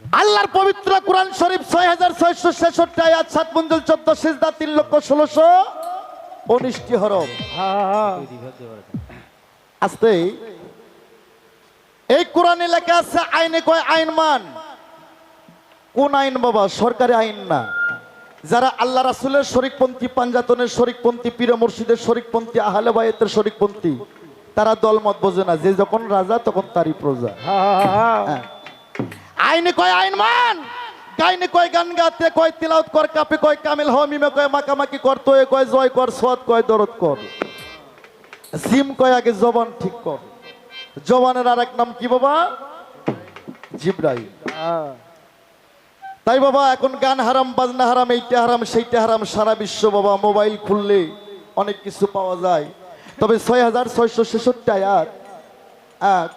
আল্লাহর পবিত্র কোরআন শরীফ ছয় হাজার ছয়শো ছেষট্টি আয়াত সাত মঞ্জুল চোদ্দ সিজদা তিন লক্ষ ষোলোশো উনিশটি হরফ। আস্তে। এই কোরআনে লেখা আছে আইনে কয় আইন মান। কোন আইন বাবা? সরকারি আইন না। যারা আল্লাহ রাসুলের শরিকপন্থী পাঞ্জাতনের শরিকপন্থী পীর মুর্শিদের শরিকপন্থী আহলে বায়েতের শরিকপন্থী তারা দলমত বোঝে না। যে যখন রাজা তখন তারই প্রজা। হ্যাঁ। আইনে কয় আইন মান? গাইনে কয় গান গাতে, কয় তিলাউত কর, কাপে কয় কামিল হ মিমে কয় মাকামাকি কর, তোয়ে কয় জয় কর, সৎ কয় দরদ কর। জিম কয় আগে জবান ঠিক কর। জবানের আর এক নাম কি বাবা? জিব্রাইল। তাই বাবা, এখন গান হারাম, বাজনা হারাম, এইটা হারাম, সেইটা হারাম, সারা বিশ্ব বাবা, মোবাইল খুললে অনেক কিছু পাওয়া যায়। তবে ছয় হাজার ছয়শো ছেষট্টি আয়াত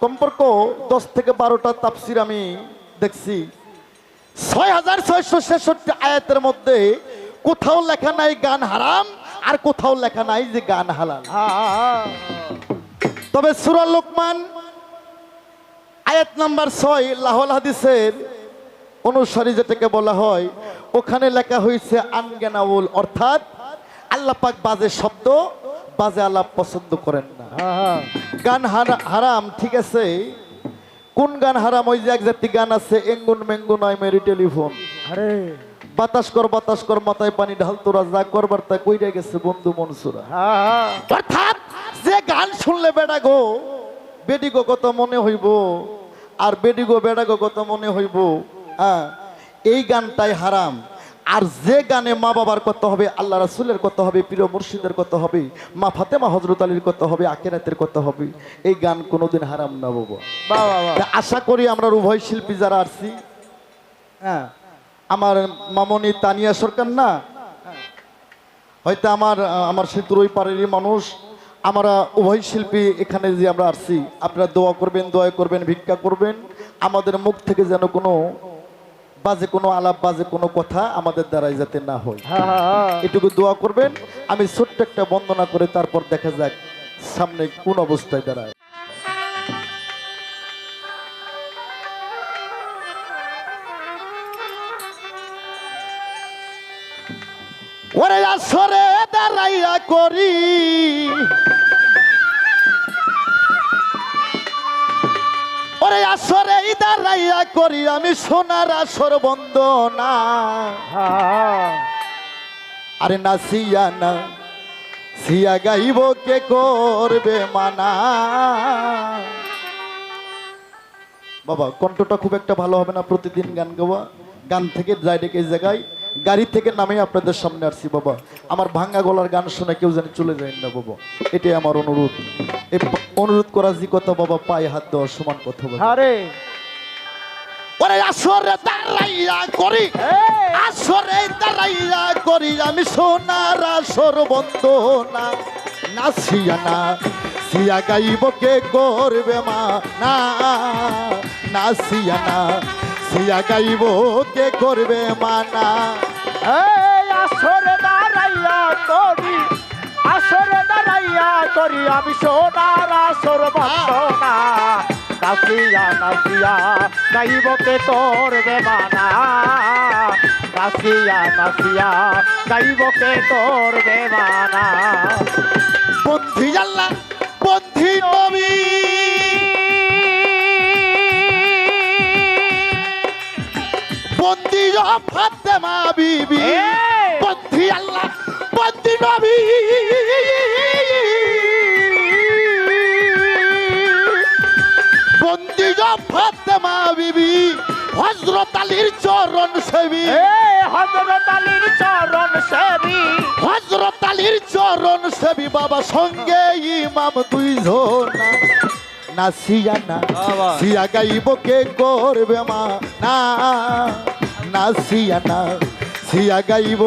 কমপক্ষ দশ থেকে বারোটা তাপসির আমি দেখছি। ছয় হাজার ছয়শো ছেষট্টি আয়াতের মধ্যে কোথাও লেখা নাই গান হারাম আর কোথাও লেখা নাই যে গান হালাল। তবে সুরা লোকমান আয়াত নাম্বার ছয় লাহল হাদিসের অনুসারী যেটাকে বলা হয়, ওখানে লেখা হয়েছে আনজ্ঞানাউল অর্থাৎ আল্লাপাক বাজে শব্দ, বাজে আলাপ পছন্দ করেন না। গান হারা- হারাম, ঠিক আছে? কোন গান হারাম? ওই যে এক জাতি গান আছে এঙ্গুন মেঙ্গুন আই মেরি টেলিফোন। আরে। বাতাস কর বাতাস কর মাথায় পানি ঢাল তোরা যা করবার তা কইরা গেছে বন্ধু মনসুরা। অর্থাৎ যে গান শুনলে বেড়া গো বেডিগো কত মনে হইব? আর বেডিগো বেড়াগো কত মনে হইব? হ্যাঁ এই গানটাই হারাম। আর যে গানে মা বাবার করতে হবে আল্লাহ রাসুলের করতে হবে প্রিয় মুর্শিদের করতে হবে মা ফাতেমা হজরত আলীর করতে হবে আকেরাতের করতে হবে এই গান কোনোদিন হারাম না বাবা। আশা করি আমরা উভয় শিল্পী যারা আসছি হ্যাঁ। আমার মামনি তানিয়া সরকার না হয়তো আমার আমার সেতুর ওই পাড়েরই মানুষ আমরা উভয় শিল্পী এখানে যে আমরা আসছি আপনারা দোয়া করবেন দোয়া করবেন ভিক্ষা করবেন আমাদের মুখ থেকে যেন কোনো বাজে কোনো আলাপ বাজে কোনো কথা আমাদের দ্বারাই যাতে না হয়। এটুকু দোয়া করবেন। আমি ছোট্ট একটা বন্দনা করে তারপর দেখা যাক সামনে কোন অবস্থায় দাঁড়ায়। ওরে আসরে দাঁড়াইয়া করি। ওরে আসরে দাঁড়াইয়া করি আমি সোনার আসর বন্দনা আরে না সিয়া না সিয়া গাইব কে করবে মানা। বাবা কণ্ঠটা খুব একটা ভালো হবে না প্রতিদিন গান গাওয়া? গান থেকে ডাইরেক্ট এই জায়গায়। গাড়ি থেকে নামে আপনাদের সামনে আসছি বাবা। আমার ভাঙ্গা গলার গান শুনে কেউ যেন চলে যায় না বাবা। এটাই আমার অনুরোধ। এই অনুরোধ করা যে কথা বাবা পায়ে হাত দেওয়ার সমান কথা আরে। ওরে আসরে দাঁড়াইয়া করি। আসরে দাঁড়াইয়া করি আমি সোনার আসর বন্দনা নাচিয়া না সিয়া গাইব কে করবে মা? না নাচিয়া না। সিয়া গাইব কে করবে মানা? এই আসরে দাঁড়াইয়া করি আসরে দাঁড়াইয়া করি আমি সোনার আসর বন্দনা। নাচিয়া নাচিয়া গাইবকে তোর বেমানা নাচিয়া নাচিয়া গাইবকে তোর বেমানা বন্ধি আল্লাহ বন্ধি নবী। বন্দি ফাতেমা বিবি! বন্ধি আল্লাহ বন্দি নবী বন্দি ফাতেমা বিবি হজরত আলীর চরণ সেবী এ হজরত আলীর চরণ সেবী হজরত আলীর চরণ সেবী বাবা সঙ্গে ইমাম দুইজন না সিয়া না। সিয়া গাইব কে করবে মা না না সিয়া না। সিয়া গাইব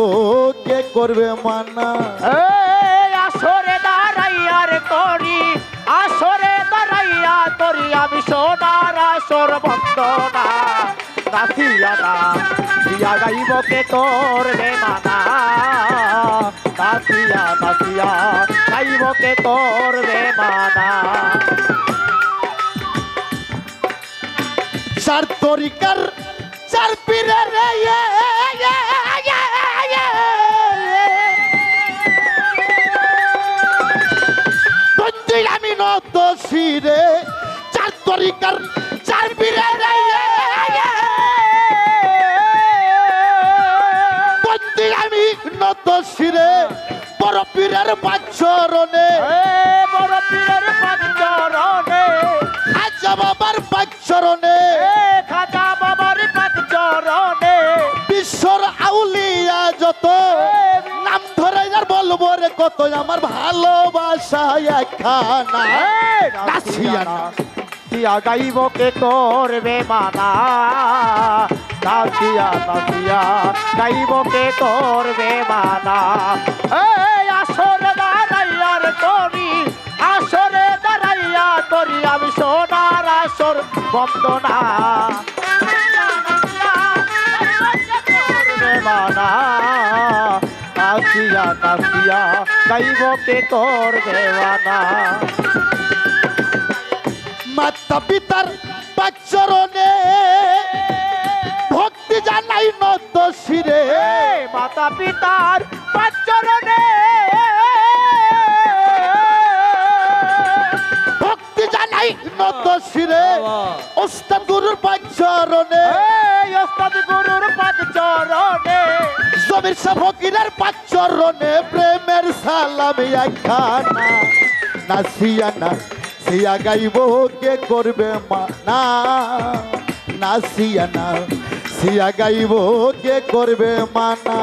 কে করবে মা না এই আসরে দাঁড়াইয়ার করি আসরে দাঁড়াইয়া করি আমি সোনার আসর বন্দনা। নাচিয়া না। দিয়া গাইবকে তোর রে মানা? নাচিয়া নাচিয়া গাইবকে তোর রে মানা? চার তরিকার চার পীরে রে ইয়ে, ইয়ে, ইয়ে, আমি নত শিরে চার তরিকার চার পীরে রে আমি নত শিরে বড় পীরের বাচ্চরণে এ বড় পীরের পাঁচচরণে খাজা বাবার বাচ্চরণে কত আমার ভালোবাসা একখানা। নাসিয়া না। নাসিয়া গাইব কে করবে মানা? নাসিয়া নাসিয়া গাইব কে করবে মানা? এই আসরে দাঁড়াইয়ার করি আসরে দাঁড়াইয়া করি আমি সোনার আসর বন্দনা। মানা। নাসিয়া নাসিয়া গাইব কে মানা মাতা পিতার পাচরণে ভক্তি জানাই নত শিরে। মাতা পিতার পাচরণে নত শিরে ওস্তাদ গুরুর বাচ্চরণে এই ওস্তাদ গুরুর পাচরণে জমির সা ফকিরের বাচ্চরণে প্রেমের সালাম একখানা। নাসিয়া না সিয়া গাইব কে করবে মা না নাসিয়া না সিয়া গাইব কে করবে মানা?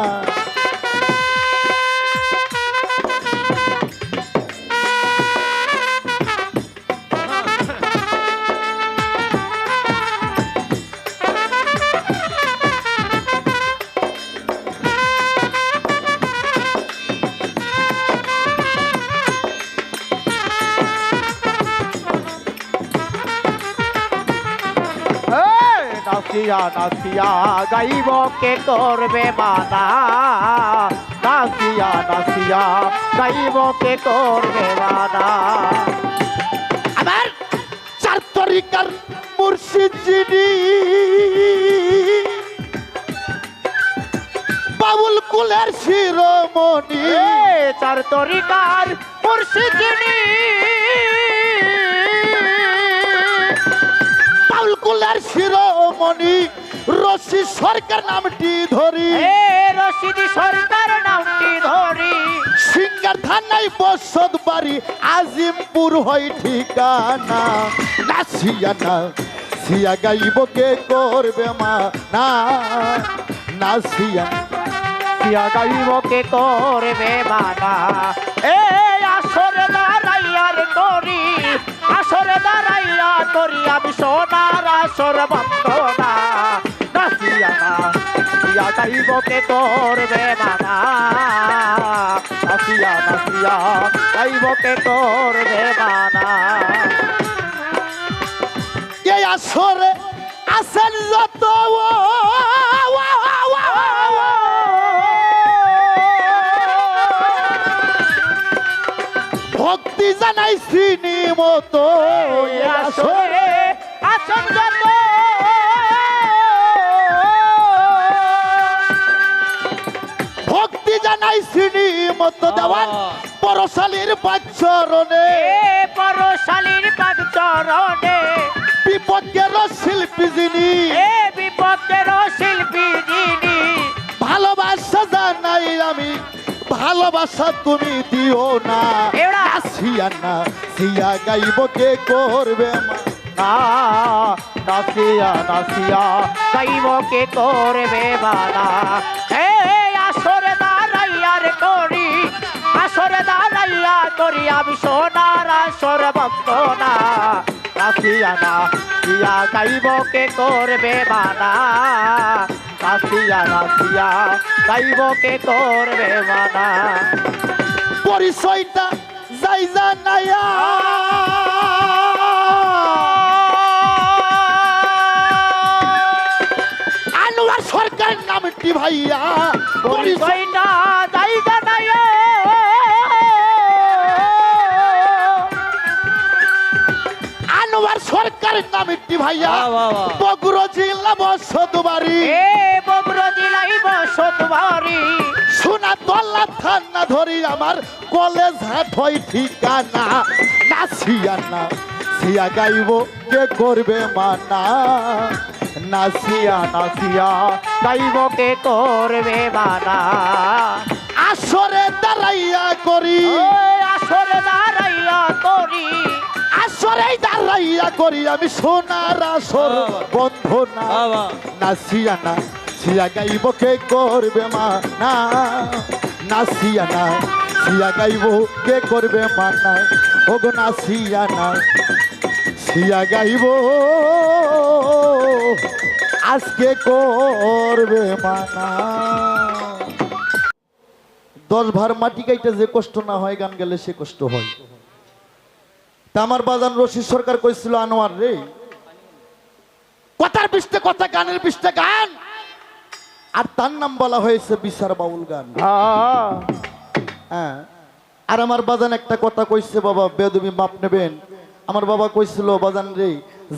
নাসিয়া নাসিয়া গাইব কে করবে মানা নাসিয়া নাসিয়া গাইব কে করবে মানা আমার চার তরিকার মুর্শিদ যিনি বাবুল কুলের শিরোমণি। চার তরিকার মুর্শিদিনী বাবুল কুলের শিরোমণি রশি সরকার নামটি ধরি। এ রশিদি সরকার নামটি ধরি। সিঙ্গার থানায় বসত বাড়ি আজিমপুর হয় ঠিকানা। না সিয়া গাইব কে করবে মা? না নাসিয়া সিয়া। গাইব কে করবে মানা এ আসরে দাঁড়াইয়ার করি আসরে করি আমি সোনার আসর বন্দনা। নাসিয়া না সিয়া গাইব কে করবে মানা নাসিয়া নাসিয়া গাইব কে করবে মানা এই আসরে আসেন যত ভক্তি মতো আসরে। যত ভক্তি জানাই চিনি মতো দেওয়ান পরশালীর বাচ্চরণে এ পরশালীর পাদ চরণে বিপদের শিল্পী যিনি ভালোবাসা তুমি দিও না। এরা। আসিয়া না সিয়া গাইব কে করবে না নাসিয়া নাসিয়া গাইব কে করবে বানা হে আসরে দাঁড়াইয়ার করি আসরে দাঁড়াইয়া করি আমি সোনার আসর বন্দনা। নাসিয়া না সিয়া গাইব কে করবে বানা নাসিয়া নাসিয়া গাইব কে করবে বানা পরিচয়টা যাই জানাইয়া আনোয়ার সরকার নামটি ভাইয়া পরিচয় পরিচয়টা জায়গা নাই আনোয়ার সরকার নামটি ভাইয়া। বগুড়া জেলা বসত বাড়ি সোনা তল্লা থান্না ধরি আমার কলেজ হাট হয় ঠিকানা। না সিয়া না সিয়া গাইব কে করবে মানা? না সিয়া না সিয়া গাইব কে করবে বানা আসরে দাঁড়াইয়া করি। আসরে দাঁড়াইয়া করি। আসরে দাঁড়াইয়া করি। আমি সোনার আসর বন্ধ না। না না সিয়া গাইব কে করবে মা না না সিয়া না সিয়া গাইব কে করবে মা না ওগো না সিয়া না সিয়া গাইব আজকে করবে মানা। দশ ভার মাটি গাইতে যে কষ্ট না হয়, গান গেলে সে কষ্ট হয়। তা আমার বাজান রশিদ সরকার কইছিল, আনোয়ার রে, কথার পৃষ্ঠে কথা গানের পৃষ্ঠে গান। আর তার নাম বলা হয়েছে বিচার বাউল গান। হ্যাঁ। আর আমার বাজান একটা কথা কইছে বাবা বেদবি মাপ নেবেন? আমার বাবা কইছিল বাজান রে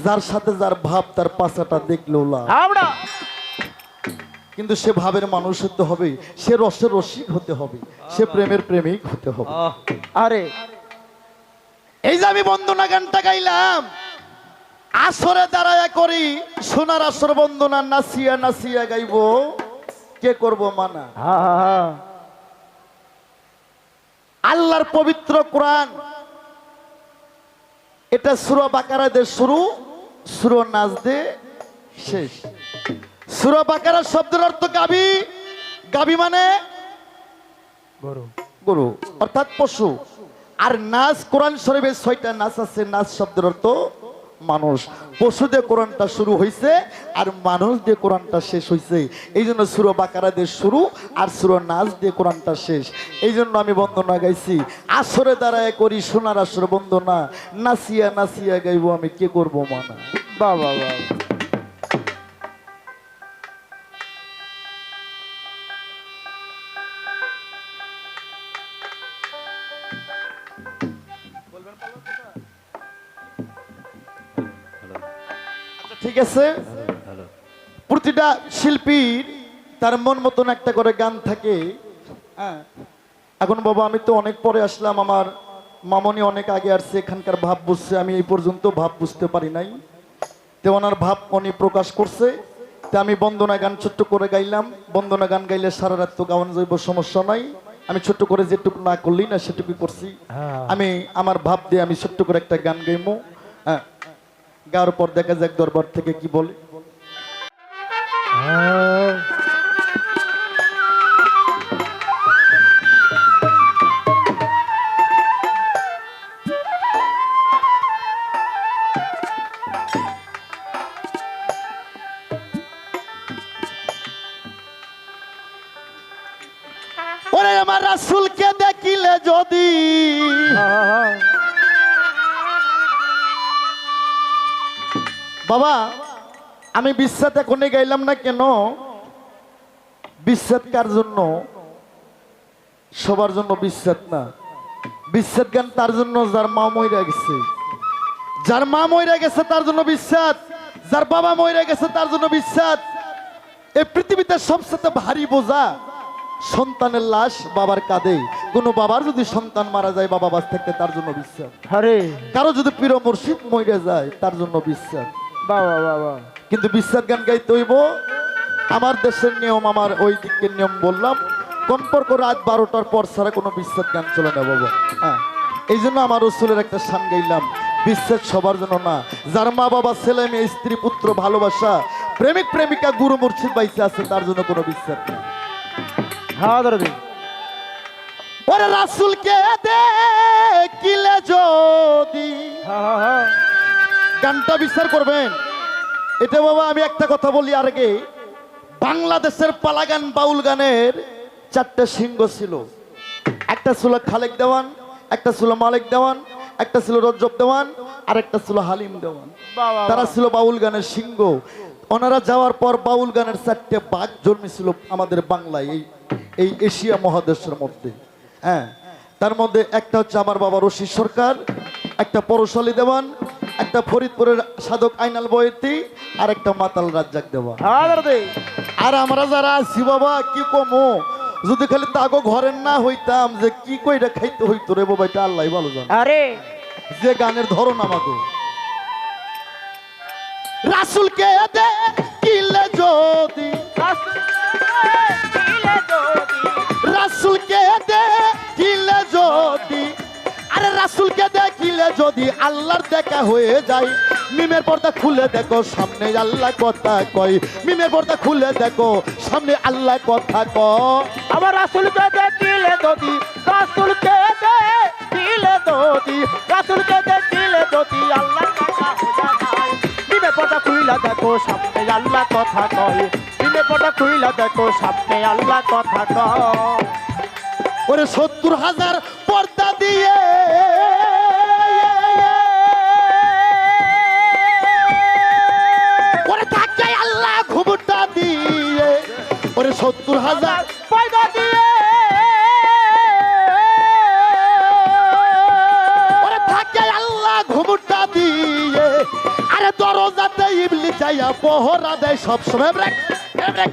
যার সাথে যার ভাব তার পাশাটা দেখল আমরা। কিন্তু সে ভাবের মানুষ হতে হবে সে রসের রসিক হতে হবে সে প্রেমের প্রেমিক হতে হবে। আরে। এই যে আমি বন্দনা গানটা গাইলাম আসরে দাঁড়ায়া করি সোনার আসর বন্দনা নাচিয়া নাচিয়া গাইব। কে করব মানা? আল্লাহর পবিত্র কোরআন। এটা সুরা বাকারা দে শুরু সুরো নাচ দে শেষ। সুরা বাকারা শব্দের অর্থ গাবি। গাবি মানে? গরু। গরু অর্থাৎ পশু। আর নাচ কোরআন শরীফে ছয়টা নাচ আছে নাচ শব্দের অর্থ মানুষ। পশু দিয়ে কোরআনটা শুরু হয়েছে আর মানুষ দিয়ে কোরআনটা শেষ হয়েছে এই জন্য সুরো বাকারা দিয়ে শুরু আর সুরো নাচ দিয়ে কোরআনটা শেষ। এই জন্য আমি বন্দনা গাইছি। আসরে দাঁড়ায় করি সোনার আসর বন্দনা। নাচিয়া নাচিয়া গাইব আমি, কে করব মানা? বাবা বাবা ঠিক আছে প্রতিটা শিল্পীর তার মন মতন একটা করে গান থাকে। হ্যাঁ। এখন বাবা আমি তো অনেক পরে আসলাম আমার মামনি অনেক আগে আসছে এখানকার ভাব বুঝছে আমি এই পর্যন্ত ভাব বুঝতে পারি নাই। তো ওনার ভাব উনি প্রকাশ করছে। তা আমি বন্দনা গান ছোট্ট করে গাইলাম। বন্দনা গান গাইলে সারা রাত তো গাওয়ান যাইব সমস্যা নাই। আমি ছোট্ট করে যেটুকু না করলি না সেটুকু করছি। হ্যাঁ। আমি আমার ভাব দিয়ে আমি ছোট্ট করে একটা গান গাইমো। হ্যাঁ। গাওয়ার পর দেখা যাক দরবার থেকে কি বলে। বাবা আমি বিশ্বাস এখনই গাইলাম না কেন? বিশ্বাস কার জন্য? সবার জন্য বিশ্বাস না। বিশ্বাস গান তার জন্য যার মা মইরা গেছে। যার মা মইরা গেছে তার জন্য বিশ্বাস যার বাবা মইরা গেছে তার জন্য বিশ্বাস এই পৃথিবীতে সবচেয়ে ভারী বোঝা সন্তানের লাশ বাবার কাঁধে। কোনো বাবার যদি সন্তান মারা যায় বাবা বাস থাকতে তার জন্য বিশ্বাস আরে। কারও যদি প্রিয় মুর্শিদ মইরা যায় তার জন্য বিশ্বাস বাবা বাবা কিন্তু বিশ্বাস গান গাইতে হইব। আমার দেশের নিয়ম আমার ওই দিকের নিয়ম বললাম কম্পর্ক রাত বারোটার পর ছাড়া কোনো বিশ্বাস গান চলে না বাবা। হ্যাঁ এই জন্য আমার রসুলের একটা সান গাইলাম বিশ্বাস সবার জন্য না। যার মা বাবা ছেলে মেয়ে স্ত্রী পুত্র ভালোবাসা প্রেমিক প্রেমিকা গুরু মুর্শিদ বাইসে আছে তার জন্য কোনো বিশ্বাস নেই হ্যাঁ দাদা ওরে রাসুলকে দেখিলে যদি হ্যাঁ হ্যাঁ। গানটা বিচার করবেন। এটা বাবা আমি একটা কথা বলি আর আগে বাংলাদেশের পালাগান বাউল গানের চারটে সিংহ ছিল। একটা ছিল খালেক দেওয়ান একটা ছিল মালিক দেওয়ান একটা ছিল রজ্জব দেওয়ান আর একটা ছিল হালিম দেওয়ান। তারা ছিল বাউল গানের সিংহ। ওনারা যাওয়ার পর বাউল গানের চারটে বাঘ জন্মেছিল আমাদের বাংলায় এই এই এশিয়া মহাদেশের মধ্যে। হ্যাঁ তার মধ্যে একটা হচ্ছে আমার বাবা রশি সরকার একটা পরশালী দেওয়ান একটা ফরিদপুরের সাধক আইনাল বয়তি আর একটা মাতাল রাজ্জাক দেওয়া হ্যাঁ আর আমরা যারা আছি বাবা কি কমো? যদি খালি তাগো ঘরের না হইতাম যে কি কইরা খাইতে হইতো রে বাবা এটা আল্লাহ ভালো জান। আরে। যে গানের ধরন আমাকে রাসুলকে দে কিলে যদি। রাসুলকে দে কিলে যদি। আরে রাসুলকে দেখিলে যদি আল্লাহর দেখা হয়ে যায় মিমের পর্দা খুলে দেখো সামনে আল্লাহ কথা কয়। মিমের পর্দা খুলে দেখো সামনে আল্লাহ কথা কয়। আমার রাসুলকে দেখিলে যদি রাসুলকে দেখিলে যদি রাসুলকে দেখিলে যদি আল্লাহ কথা দিনে পটা খুইলা দেখো সামনে আল্লাহ কথা কয়। দিনে পটা খুইলা দেখো সামনে আল্লাহ কথা কয়। ওরে সত্তর হাজার ওরে সত্তর হাজার। পয়দা দিয়ে। ওরে থাকে আল্লাহ ঘুমটা দিয়ে। আরে দরজাতে ইবলি যাইয়া পহরা দেয় সবসময়। ব্রেক ব্রেক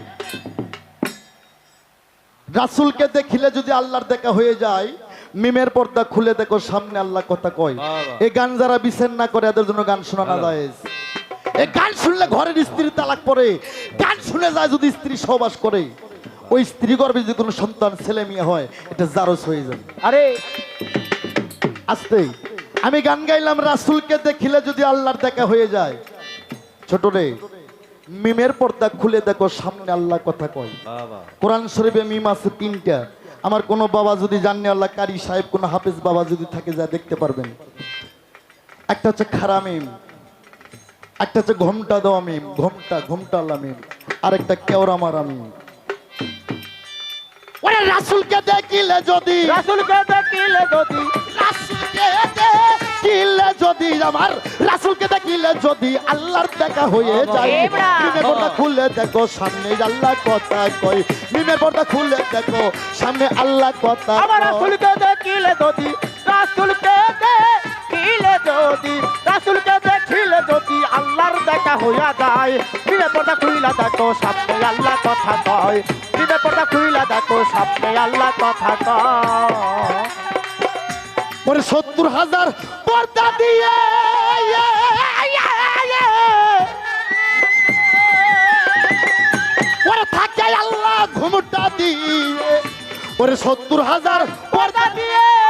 রাসুলকে দেখিলে যদি আল্লাহর দেখা হয়ে যায় মিমের পর্দা খুলে দেখো সামনে আল্লাহ কথা কয়। এই গান যারা বিচার না করে এদের জন্য গান শোনা না যায় এই গান শুনলে ঘরের স্ত্রী তালাক পরে গান শুনে যায় যদি স্ত্রী সহবাস করে ওই স্ত্রী গর্ভে যদি কোনো সন্তান ছেলে মেয়ে হয় এটা জারস হয়ে যাবে। আরে! আসতে আমি গান গাইলাম রাসুলকে দেখিলে যদি আল্লাহর দেখা হয়ে যায়। ছোট রে মিমের পর্দা খুলে দেখো সামনে আল্লাহ কথা কয়। কোরআন শরীফে মিম আছে তিনটা। আমার কোনো বাবা যদি জানে আল্লাহ কারি সাহেব কোনো হাফেজ বাবা যদি থাকে যা দেখতে পারবেন। একটা হচ্ছে খারা মিম। একটা হচ্ছে ঘোমটা দেওয়া মিম ঘোমটা ঘোমটা আল্লাহ মিম আর একটা কেওড়া মারা মিম ওরে রাসুলকে দেখিলে যদি রাসুলকে দেখিলে যদি রাসূলকে দেখিলে যদি আমার রাসুলকে দেখিলে যদি আল্লাহর দেখা হয়ে যায়। মিমের পর্দা খুলে দেখো সামনে আল্লাহ কথা কয় মিমের পর্দা খুলে দেখো সামনে আল্লাহ কথা আমার রাসুলকে দেখিলে যদি রাসুলকে দেখিলে যদি আল্লাহ কথা আল্লাহ কথা ওরে সত্তর হাজার পর্দা দিয়ে থাকে আল্লাহ ঘুমটা দিয়ে। ওরে সত্তর হাজার পর্দা দিয়ে।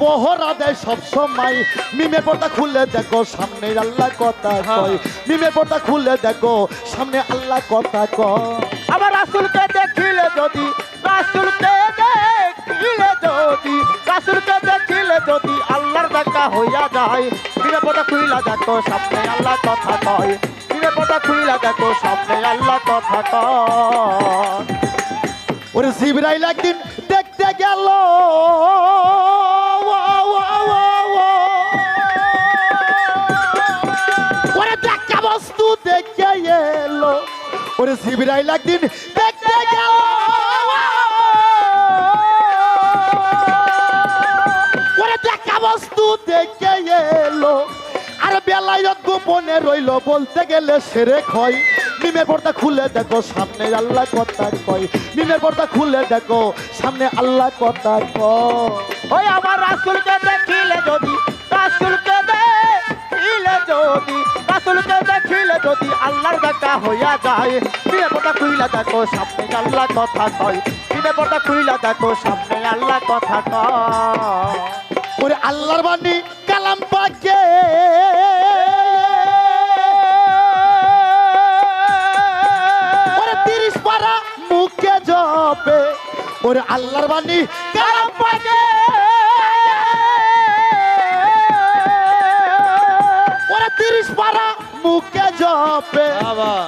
পহরা দেয় সব সময়। মিমে পর্দা খুলে দেখো সামনে আল্লাহ কথা কয়। মিমে পর্দা খুলে দেখো সামনে আল্লাহ কথা কয়। আমার রাসুলকে দেখিলে যদি রাসুলকে দেখিলে যদি রাসুলকে দেখিলে যদি আল্লাহর দেখা হইয়া যায়। দিনে পটা খুইলা দেখো সামনে আল্লাহ কথা কয়। দিনে পটা খুইলা দেখো সামনে আল্লাহ কথা কয়। ওরে জিবরাইল একদিন দেখতে গেল। এলো ওরে জিবরাইল একদিন দেখতে গেল। বস্তু দেখে এলো। আর বেলায় গোপনে রইল বলতে গেলে সেরে খয় মিমের পর্দা খুলে দেখো, সামনে আল্লাহ কথা কয়। মিমের পর্দা খুলে দেখো, সামনে আল্লাহ কথা কয়। আমার রাসুলকে দেখিলে যদি, রাসুলকে দেখিলে যদি রাসুলকে দেখিলে যদি আল্লাহর দেখা হইয়া যায় পটা খুইলা দেখো, সামনে আল্লাহ কথা কয়। পটা খুইলা দেখো, সামনে আল্লাহ কথা কয়। ওরে আল্লাহর বাণী, কালাম পাকে। তিরিশ পারা মুখে জপে। ওরে আল্লাহর বাণী, কালাম পাকে। পারা মুখে জপে।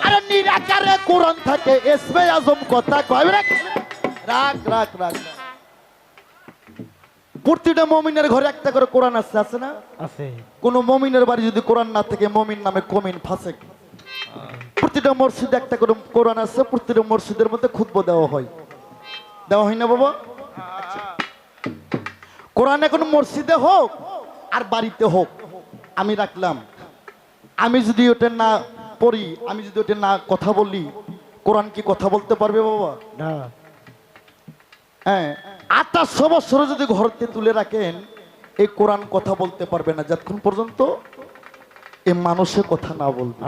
আরে নিরাকারে কোরআন থাকে এসমে আজম কথা কয়। রাখ রাখ রাখ রাখ। প্রতিটা মমিনের ঘরে একটা করে কোরআন আছে আছে না? আছে। কোন মমিনের বাড়ি যদি কোরআন না থাকে মমিন নামে কমিন ফাসেক প্রতিটা মসজিদে একটা করে কোরআন আছে প্রতিটা মসজিদের মধ্যে খুতব দেওয়া হয়। দেওয়া হয় না বাবা? কোরআন এখন মসজিদে হোক আর বাড়িতে হোক আমি রাখলাম। আমি যদি ওটা না পড়ি আমি যদি ওটা না কথা বলি কোরআন কি কথা বলতে পারবে বাবা? না। হ্যাঁ আঠাশশো বছর যদি ঘরতে তুলে রাখেন এই কোরআন কথা বলতে পারবে না যতক্ষণ পর্যন্ত এ মানুষে কথা না বলবে।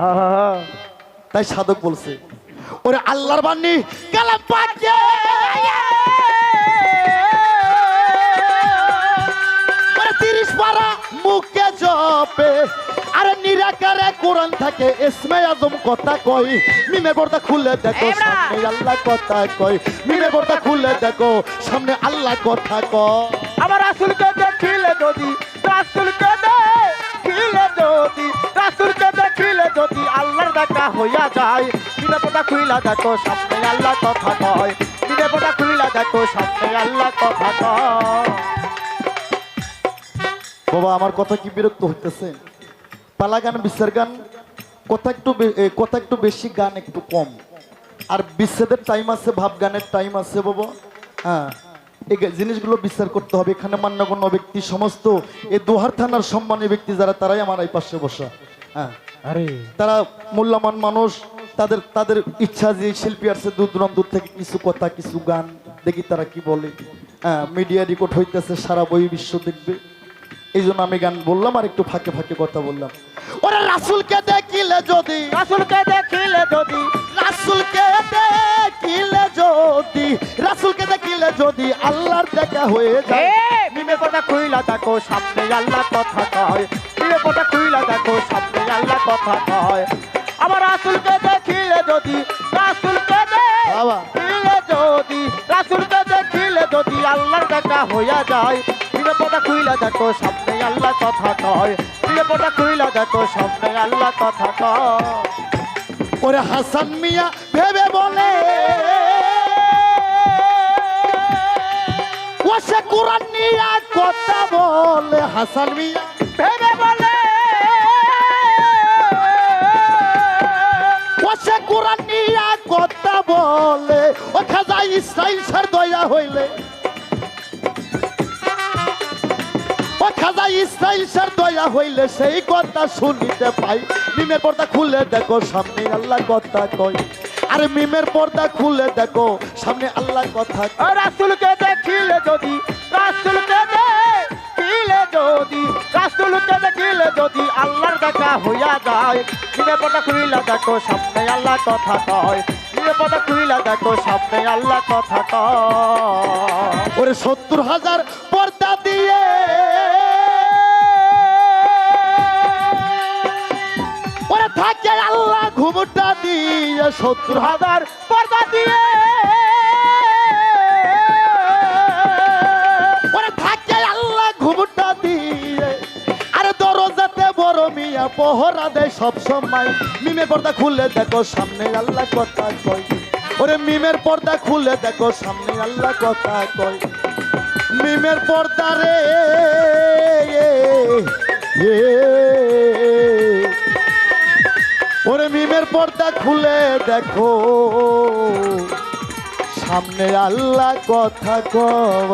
তাই সাধক বলছে ওরে আল্লাহর বাণী কালাম পাকে তিরিশ পারা মুখে জপে নিরাকারে কোরআন থাকে এসমে আজম কথা কই মিমে পর্দা খুলে দেখো সামনে আল্লাহ কথা কই মিমে পর্দা খুলে দেখো সামনে আল্লাহ কথা কয় আমার রাসুলকে দেখিলে যদি রাসুলকে দেখিলে যদি রাসুলকে দেখিলে যদি আল্লাহর দেখা হইয়া যায় নিরাপদা খুইলা দেখো সামনে আল্লাহ কথা কয় নিরাপদা খুইলা দেখো সামনে আল্লাহ কথা কয় বাবা আমার কথা কি বিরক্ত হইতেছে? পালা গান বিশ্বের গান কথা একটু কথা একটু বেশি গান একটু কম। আর বিচ্ছেদের টাইম আছে ভাব গানের টাইম আছে বাবা। হ্যাঁ এই জিনিসগুলো বিচার করতে হবে। এখানে মান্যগণ্য ব্যক্তি সমস্ত এই দোহার থানার সম্মানী ব্যক্তি যারা তারাই আমার এই পাশে বসা। হ্যাঁ আরে। তারা মূল্যবান মানুষ তাদের তাদের ইচ্ছা যে শিল্পী আসছে দূর দূরান্ত থেকে কিছু কথা কিছু গান দেখি তারা কি বলে। হ্যাঁ মিডিয়া রেকর্ড হইতেছে সারা বই বিশ্ব দেখবে। এই জন্য আমি গান বললাম আর একটু ফাঁকে ফাঁকে কথা বললাম। ওরা রাসুলকে দেখিলে যদি রাসুলকে দেখিলে যদি রাসুলকে দেখিলে যদি রাসুলকে দেখিলে যদি আল্লাহর দেখা হয়ে যায়। নিমে কথা খুইলা দেখো সামনে আল্লাহ কথা কয়। নিমে কথা খুইলা দেখো সামনে আল্লাহ কথা কয়। আমার রাসুলকে দেখিলে যদি রাসুলকে। দেখিলে যদি রাসুলকে দেখিলে যদি আল্লাহর দেখা হইয়া যায়। কথা খুইলা দেখো সামনে আল্লাহ কথা কয়। নিমে কথা খুইলা দেখো সামনে আল্লাহ কথা কয়। ওরে হাসান মিয়া, ভেবে বলে। সে কোরআন নিয়ে কথা বলে, হাসান মিয়া, ভেবে বলে। সে কোরআন নিয়ে কথা বলে, ও খাজা ইসরাইল সার দয়া হইলে। খাজা ইসরাইল সার দয়া হইলে সেই কথা শুনিতে পাই। মিমের পর্দা খুলে দেখো সামনে আল্লাহ কথা কয়। আরে মিমের পর্দা খুলে দেখো সামনে আল্লাহ কথা। রাসুলকে দেখিলে যদি রাসুলকে দেখিলে যদি রাসুলকে দেখিলে যদি আল্লাহর দেখা হইয়া যায়। নিরাপদা খুইলা দেখো সামনে আল্লাহ কথা কয়। নিরাপদা খুইলা দেখো সামনে আল্লাহ কথা কয়। ওরে সত্তর হাজার পর্দা দিয়ে থাকে আল্লাহ ঘুমটা দিয়ে সত্তর হাজার পর্দা দিয়ে। ওরে থাকে আল্লাহ ঘুমটা দিয়ে। আরে দরজাতে বড় মিয়া পহরা দেয় সব সময়। মিমে পর্দা খুলে দেখো সামনে আল্লাহ কথা কয়। ওরে মিমের পর্দা খুলে দেখো সামনে আল্লাহ কথা কয়। মিমের পর্দা রে এ, ওরে মিমের পর্দা খুলে দেখো। সামনে আল্লাহ কথা কব।